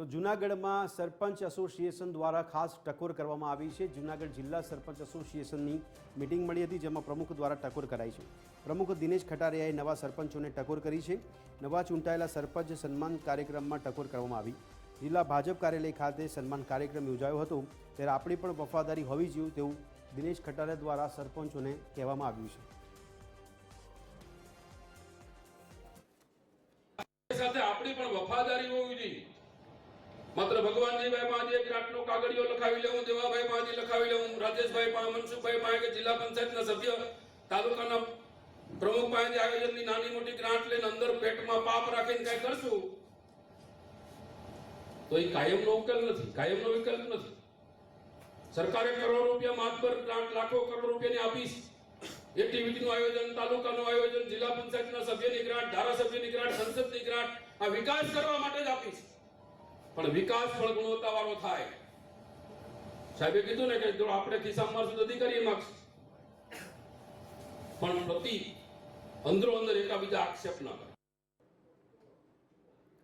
તો જુનાગઢમાં સરપંચ એસોસિએશન દ્વારા ખાસ ટકોર કરવામાં આવી છે. જુનાગઢ જિલ્લા સરપંચ એસોસિએશનની મિટિંગ મળી હતી, જેમાં પ્રમુખ દ્વારા ટકોર કરાઈ છે. પ્રમુખ દિનેશ ખટારિયાએ નવા સરપંચોને ટકોર કરી છે. નવા ચૂંટાયેલા સરપંચ સન્માન કાર્યક્રમમાં ટકોર કરવામાં આવી. જિલ્લા ભાજપ કાર્યાલય ખાતે સન્માન કાર્યક્રમ યોજાયો હતો. ત્યારે આપણી પણ વફાદારી હોવી જોઈએ તેવું દિનેશ ખટારિયા દ્વારા સરપંચોને કહેવામાં આવ્યું છે. આપણી પણ વફાદારી હોવી જોઈએ. માત્ર ભગવાનજીભાઈ એક રાતનો કાગળિયો લખાવી લેવું, દેવાભાઈ પાસે લખાવી લેવું, રાજેશભાઈ પા મનસુખભાઈ પાસે જિલ્લા પંચાયતના સભ્ય, તાલુકાના પ્રમુખ પાસે આયોજનની નાની મોટી ગ્રાન્ટ લઈને અંદર પેટમાં પાપ રાખીને કઈ કરશું? તો એ કાયમનો ઉકેલ નથી, કાયમનો વિકલ્પ નથી. સરકારે કરોડો રૂપિયા માતબર ગ્રાન્ટ લાખો કરોડ રૂપિયાની આપીશ. એક્ટિવિટીનું આયોજન, તાલુકાનું આયોજન, જિલ્લા પંચાયતના સભ્યની ગ્રાન્ટ ધારાસભ્યની ગ્રાન્ટ સંસદની ગ્રાન્ટ આ વિકાસ કરવા માટે જ આપી છે પણ વિકાસ પણ ગુણવત્તા વાળો થાય. સાહેબે કીધું ને કે જો આપણે ખિસ્સામાં મારશું તો અધિકારી માગશે. પણ પ્રતિ અંદરો અંદર એકાબીજા આક્ષેપ ના કરે.